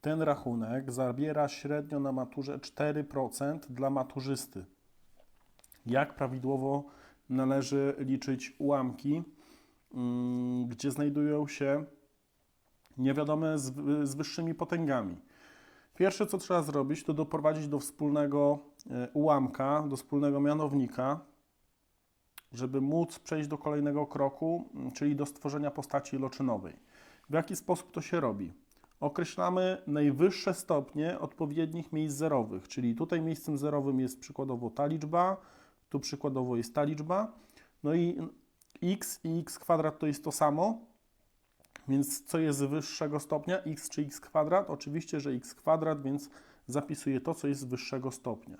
ten rachunek zabiera średnio na maturze 4% dla maturzysty. Jak prawidłowo należy liczyć ułamki, mm, gdzie znajdują się niewiadome z, wyższymi potęgami? Pierwsze, co trzeba zrobić, to doprowadzić do wspólnego e, ułamka, do wspólnego mianownika, żeby móc przejść do kolejnego kroku, m, czyli do stworzenia postaci iloczynowej. W jaki sposób to się robi? Określamy najwyższe stopnie odpowiednich miejsc zerowych, czyli tutaj miejscem zerowym jest przykładowo ta liczba, tu przykładowo jest ta liczba, no i x i x kwadrat to jest to samo, więc co jest wyższego stopnia, x czy x kwadrat? Oczywiście, że x kwadrat, więc zapisuję to, co jest wyższego stopnia.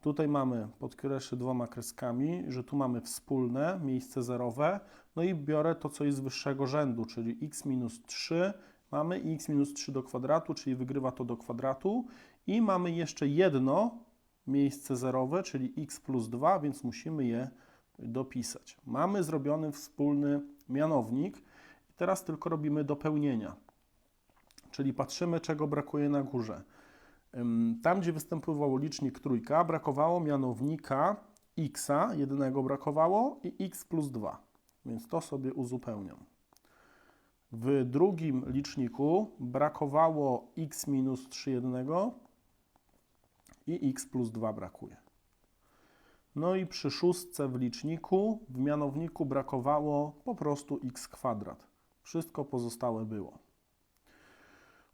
Tutaj mamy, podkreślę dwoma kreskami, że tu mamy wspólne miejsce zerowe, no i biorę to, co jest wyższego rzędu, czyli x minus 3, mamy x minus 3 do kwadratu, czyli wygrywa to do kwadratu i mamy jeszcze jedno miejsce zerowe, czyli x plus 2, więc musimy je dopisać. Mamy zrobiony wspólny mianownik i teraz tylko robimy dopełnienia, czyli patrzymy, czego brakuje na górze. Tam, gdzie występował licznik trójka, brakowało mianownika x, jednego brakowało i x plus 2, więc to sobie uzupełniam. W drugim liczniku brakowało x minus 3 jednego i x plus 2 brakuje. No i przy szóstce w liczniku, w mianowniku brakowało po prostu x kwadrat. Wszystko pozostałe było.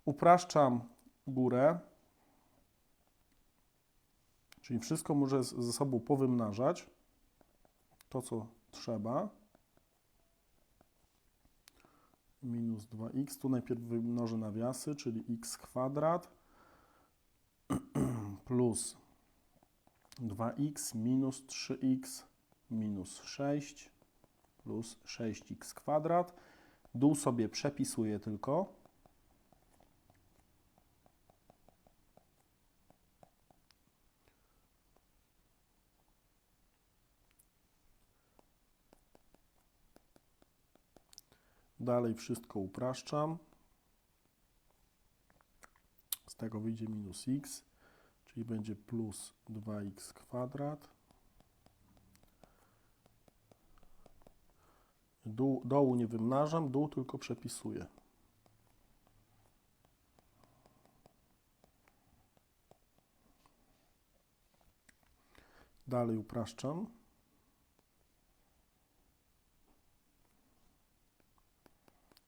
Upraszczam górę, czyli wszystko z- ze sobą powymnażać, to co trzeba. Minus 2x, tu najpierw wymnożę nawiasy, czyli x kwadrat plus 2x minus 3x minus 6 plus 6x kwadrat. Dół sobie przepisuję tylko. Dalej wszystko upraszczam. Z tego wyjdzie minus x, czyli będzie plus 2x kwadrat. Dół, dołu nie wymnażam, dół tylko przepisuję. Dalej upraszczam.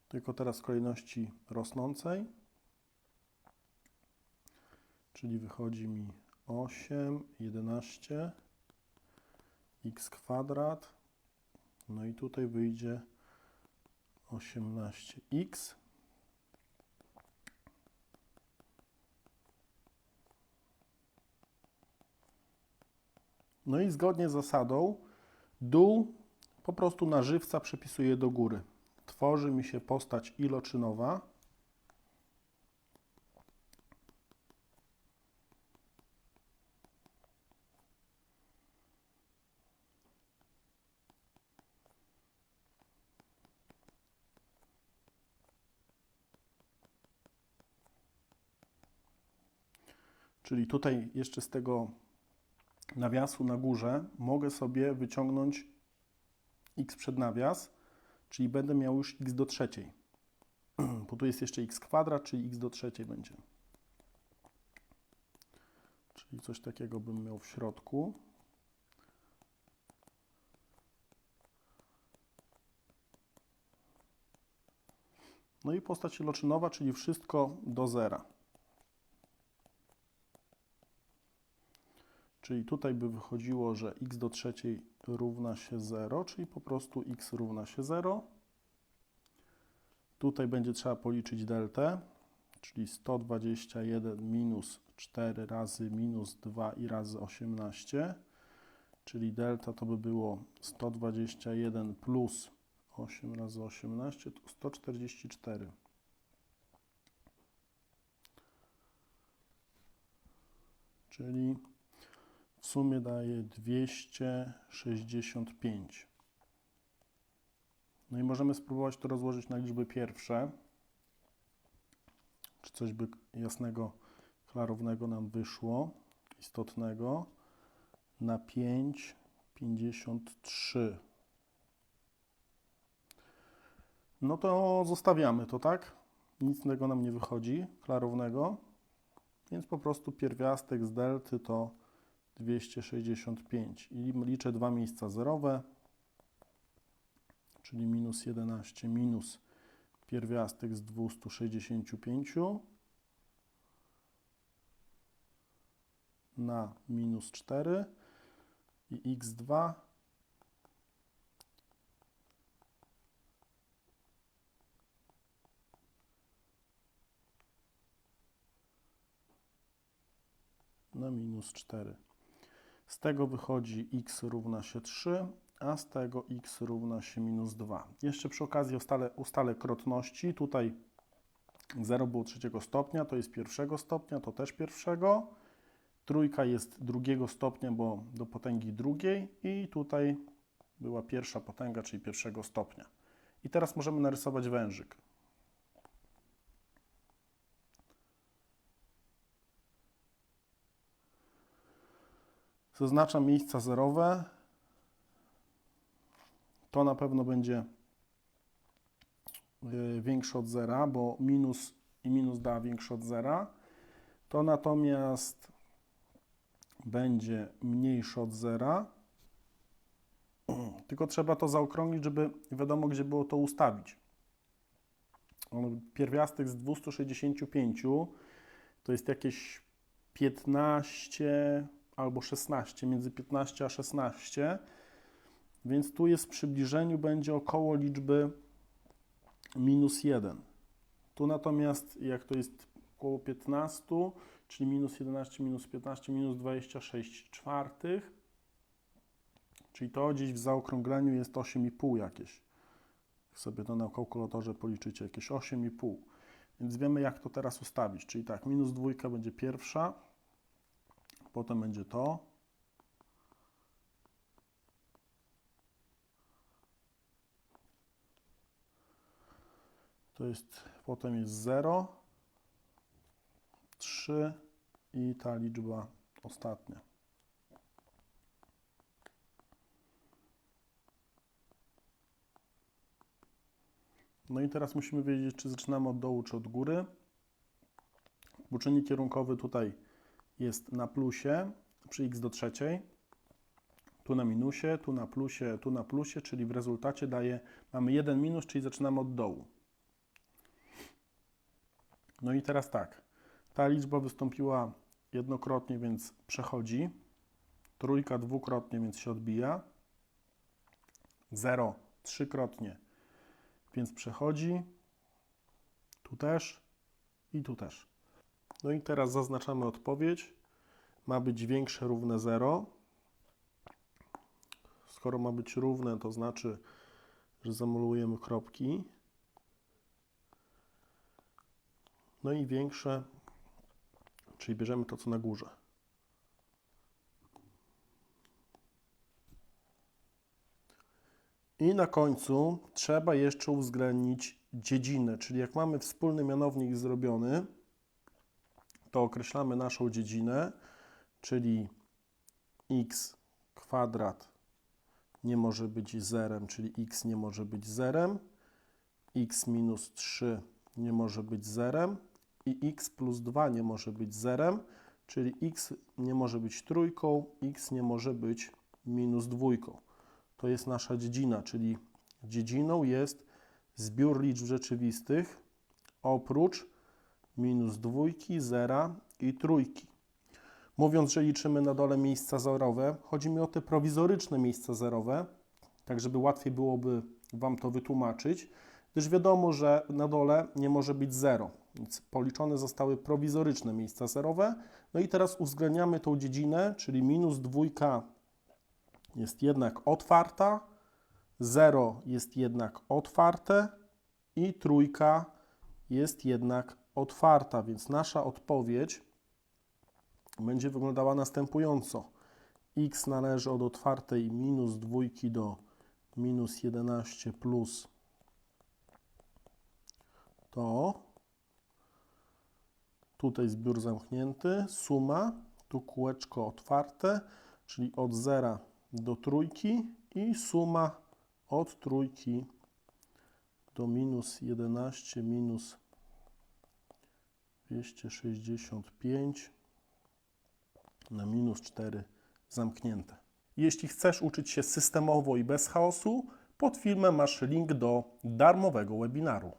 Tylko teraz w kolejności rosnącej. Czyli wychodzi mi 8, 11, x kwadrat. No i tutaj wyjdzie 18x. No i zgodnie z zasadą dół po prostu na żywca przepisuję do góry. Tworzy mi się postać iloczynowa. Czyli tutaj jeszcze z tego nawiasu na górze mogę sobie wyciągnąć x przed nawias, czyli będę miał już x do trzeciej. Bo tu jest jeszcze x kwadrat, czyli x do trzeciej będzie. Czyli coś takiego bym miał w środku. No i postać iloczynowa, czyli wszystko do zera. Czyli tutaj by wychodziło, że x do trzeciej równa się 0, czyli po prostu x równa się 0. Tutaj będzie trzeba policzyć deltę, czyli 121 minus 4 razy minus 2 i razy 18, czyli delta to by było 121 plus 8 razy 18 to 144. Czyli w sumie daje 265. No i możemy spróbować to rozłożyć na liczby pierwsze. czy coś by jasnego, klarownego nam wyszło, istotnego, na 5,53. No to zostawiamy to, tak? Nic innego nam nie wychodzi, klarownego. Więc po prostu pierwiastek z delty to 265. I liczę dwa miejsca zerowe, czyli minus 11 minus pierwiastek z 265 na minus 4 i x2 na minus 4. Z tego wychodzi x równa się 3, a z tego x równa się minus 2. Jeszcze przy okazji ustalę, ustalę krotności. Tutaj 0 było trzeciego stopnia, to jest pierwszego stopnia, to też pierwszego. Trójka jest drugiego stopnia, bo do potęgi drugiej i tutaj była pierwsza potęga, czyli pierwszego stopnia. I teraz możemy narysować wężyk. Zaznaczam miejsca zerowe. To na pewno będzie y, większe od zera, bo minus i minus da większe od zera. To natomiast będzie mniejsze od zera. Tylko trzeba to zaokrąglić, żeby wiadomo, gdzie było to ustawić. Pierwiastek z 265 to jest jakieś 15 albo 16, między 15 a 16, więc tu jest w przybliżeniu będzie około liczby minus 1. Tu natomiast jak to jest około 15, czyli minus 11, minus 15, minus 26 czwartych, czyli to gdzieś w zaokrągleniu jest 8,5 jakieś. Jak sobie to na kalkulatorze policzycie, jakieś 8,5. Więc wiemy jak to teraz ustawić, czyli tak, minus dwójka będzie pierwsza, potem będzie to. To jest, potem jest 0, 3 i ta liczba ostatnia. No i teraz musimy wiedzieć, czy zaczynamy od dołu, czy od góry. Bo czynnik kierunkowy tutaj jest na plusie przy x do trzeciej, tu na minusie, tu na plusie, tu na plusie, czyli w rezultacie daje, mamy jeden minus, czyli zaczynamy od dołu. No i teraz tak, ta liczba wystąpiła jednokrotnie, więc przechodzi, trójka dwukrotnie, więc się odbija, 0 trzykrotnie, więc przechodzi, tu też i tu też. No i teraz zaznaczamy odpowiedź. Ma być większe równe 0. Skoro ma być równe, to znaczy, że zamolujemy kropki. No i większe, czyli bierzemy to, co na górze. I na końcu trzeba jeszcze uwzględnić dziedzinę, czyli jak mamy wspólny mianownik zrobiony, to określamy naszą dziedzinę, czyli x kwadrat nie może być zerem, czyli x nie może być zerem, x minus 3 nie może być zerem i x plus 2 nie może być zerem, czyli x nie może być trójką, x nie może być minus dwójką. To jest nasza dziedzina, czyli dziedziną jest zbiór liczb rzeczywistych oprócz minus dwójki, zera i trójki. Mówiąc, że liczymy na dole miejsca zerowe, chodzi mi o te prowizoryczne miejsca zerowe, tak żeby łatwiej byłoby Wam to wytłumaczyć, gdyż wiadomo, że na dole nie może być zero, więc policzone zostały prowizoryczne miejsca zerowe. No i teraz uwzględniamy tą dziedzinę, czyli minus dwójka jest jednak otwarta, zero jest jednak otwarte i trójka jest jednak otwarta, więc nasza odpowiedź będzie wyglądała następująco. x należy od otwartej minus dwójki do minus 11 plus to. tutaj zbiór zamknięty, suma, tu kółeczko otwarte, czyli od zera do trójki i suma od trójki do minus 11 minus 265 na minus 4 zamknięte. Jeśli chcesz uczyć się systemowo i bez chaosu, pod filmem masz link do darmowego webinaru.